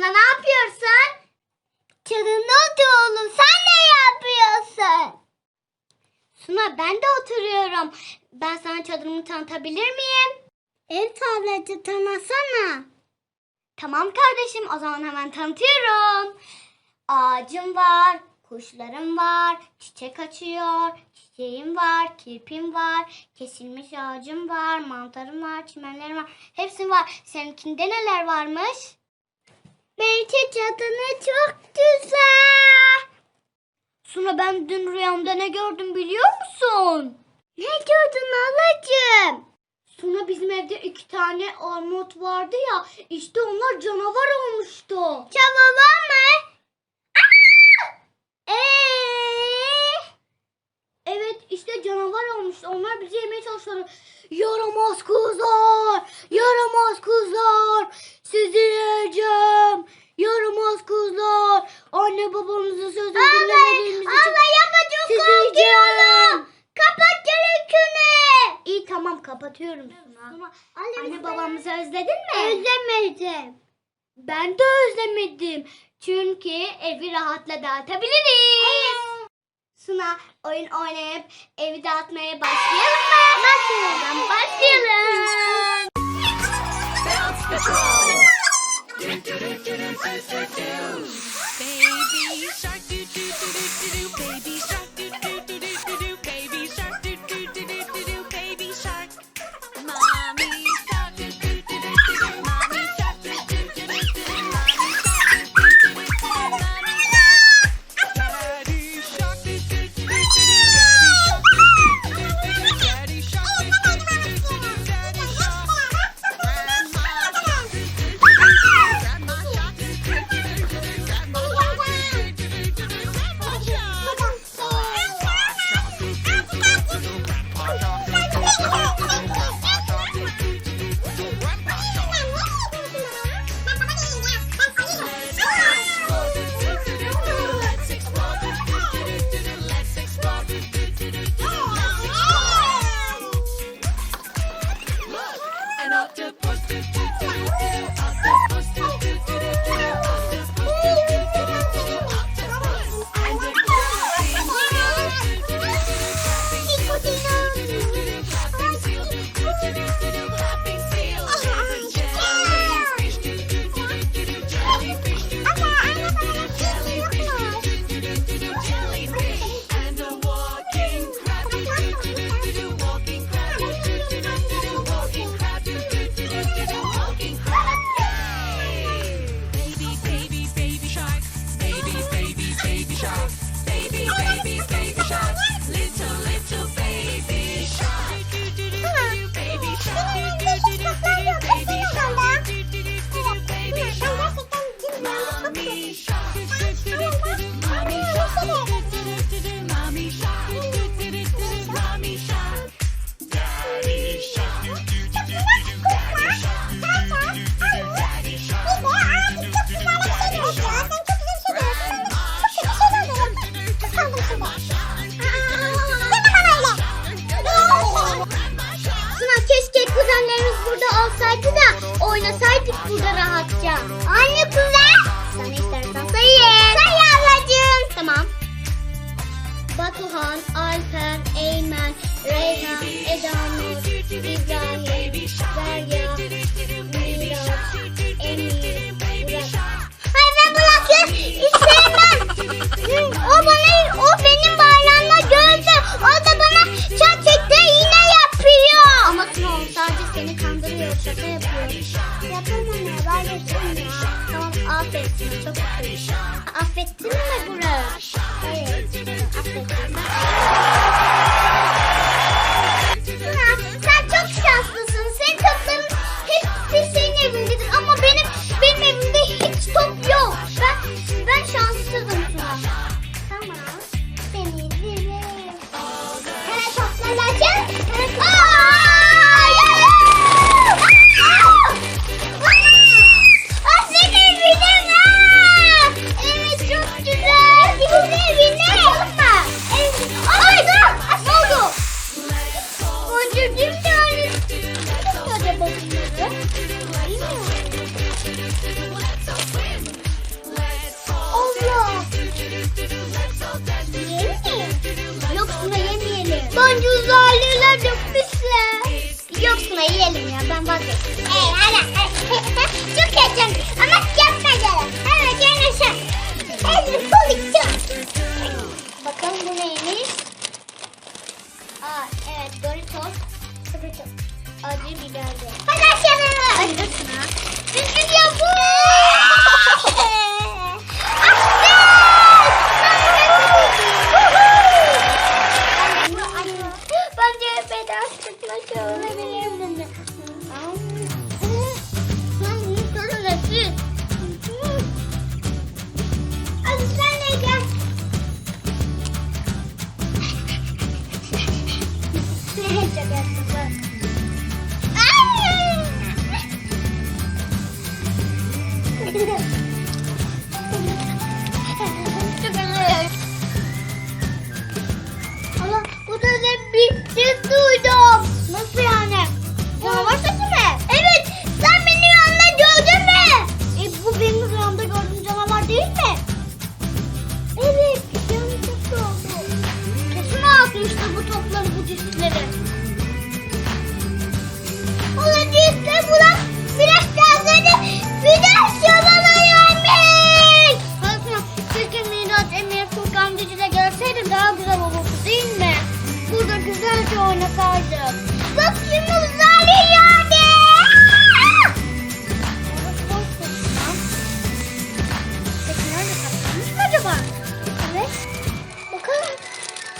Suna ne yapıyorsun? Çadırında oturuyorum. Sen ne yapıyorsun? Suna ben de oturuyorum. Ben sana çadırımı tanıtabilir miyim? Evet ablacı tanısana. Tamam kardeşim o zaman hemen tanıtıyorum. Ağacım var, kuşlarım var, çiçek açıyor, çiçeğim var, kirpim var, kesilmiş ağacım var, mantarım var, çimenlerim var. Hepsi var. Seninkinde neler varmış? Belki çadını çok güzel. Suna ben dün rüyamda ne gördüm biliyor musun? Ne gördün halacığım? Suna bizim evde iki tane armut vardı ya. İşte onlar canavar olmuştu. Canavar mı? Eee? Evet işte canavar olmuştu. Onlar bizi yemeye çalışıyorlar. Yaramaz kızlar. Yaramaz kızlar. Sizi yiyeceğim. Yaramaz kızlar. Anne babamızın sözünü dinlemediğimiz için. Allah yapma çok korkuyorum. Kapat televizyonu. İyi tamam kapatıyorum Suna. Anne babamızı özledin mi? Özlemedim. Ben de özlemedim. Çünkü evi rahatla dağıtabiliriz. Suna oyun oynayıp evi dağıtmaya başlayalım mı? Başlayalım. Başlayalım. Baby shark do do do do do baby Derya, ben Burak'ı. Hı, O bana, o benim bayramda gördü. O da bana gerçekte iğne yapıyor. Ama Snow sadece seni kandırıyor, şaka yapıyor. Yapamam ya, ben ya. Tamam, sana, çok aferin. Affettin Tamam. Seni dinlerim. Sana toplanacağız. Acaba bunları? Bilmiyorum. Zarlılar yapmışlar. Yok yiyelim ya ben vazgeçtim. Ee, hala. Çok heyecanlı ama gel.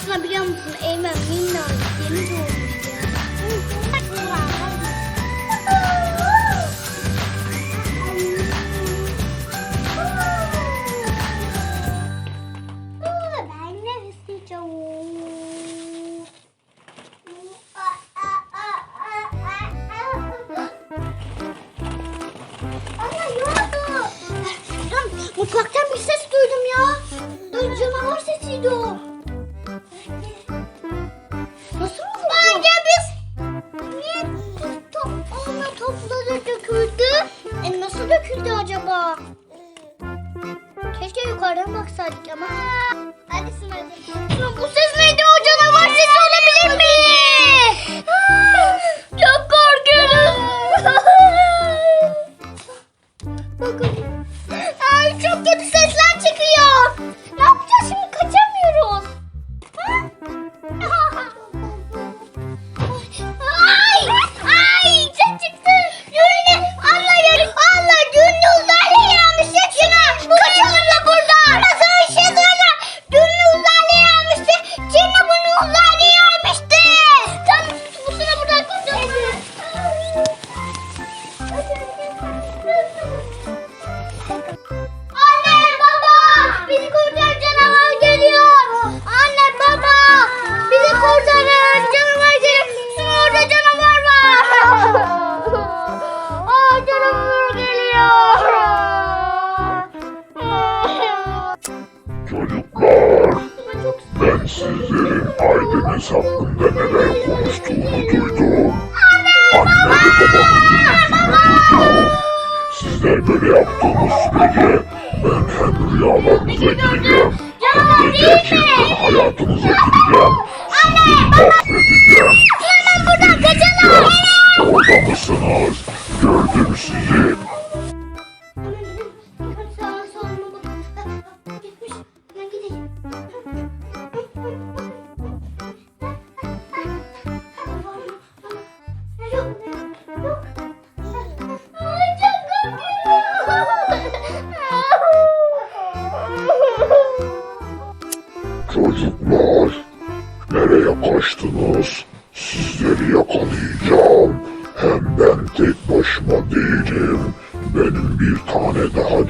Aslında biliyor musun Eymen minnacık yeni doğmuş ya. Mutfaktan bir ses duydum ya. Canavar sesiydi o. eğer böyle yaptığımız sürece ben hem rüyalarınıza gireceğim hem de gerçekten hayatınıza gireceğim. Sizi mahvedeceğim. Hemen buradan kaçalım. Orada mısınız? Gördüm sizi.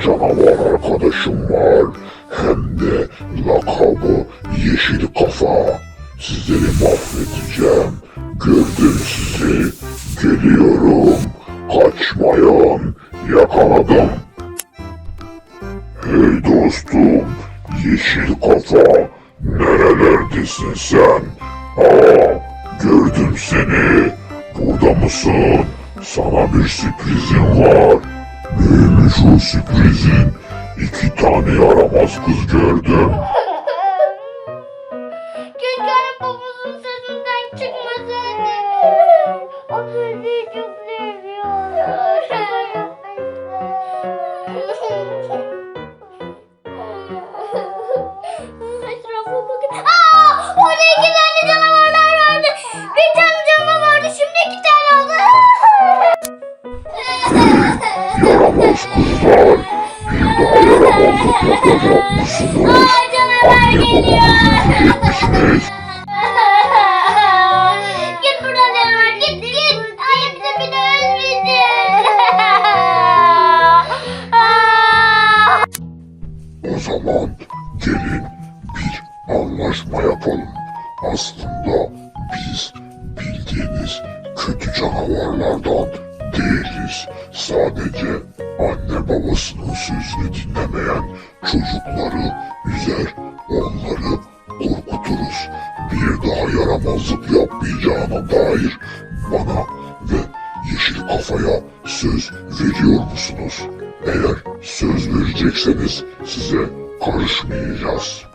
canavar arkadaşım var. Hem de lakabı Yeşil Kafa. Sizleri mahvedeceğim. Gördüm sizi. Geliyorum. Kaçmayın. Yakaladım. Hey dostum. Yeşil Kafa. Nerelerdesin sen? Aa, gördüm seni. Burada mısın? Sana bir sürprizim var. Büyük şu sürprizin iki tane yaramaz kız gördüm. Aslında biz bildiğiniz kötü canavarlardan değiliz. Sadece anne babasının sözünü dinlemeyen çocukları üzer, onları korkuturuz. Bir daha yaramazlık yapmayacağına dair bana ve yeşil kafaya söz veriyor musunuz? Eğer söz verecekseniz size karışmayacağız.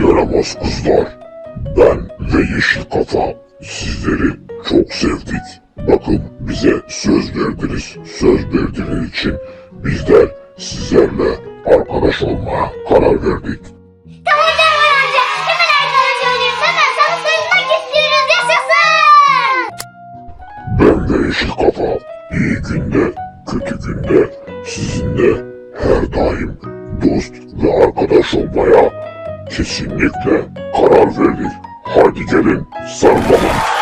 Yaramaz kızlar, ben ve Yeşil Kafa sizleri çok sevdik. Bakın bize söz verdiniz. Söz verdiğiniz için bizler sizlerle arkadaş olmaya karar verdik. Ben ve Yeşil Kafa iyi günde, kötü günde sizinle her daim dost ve arkadaş olmaya kesinlikle karar verdik. Haydi gelin sarılalım.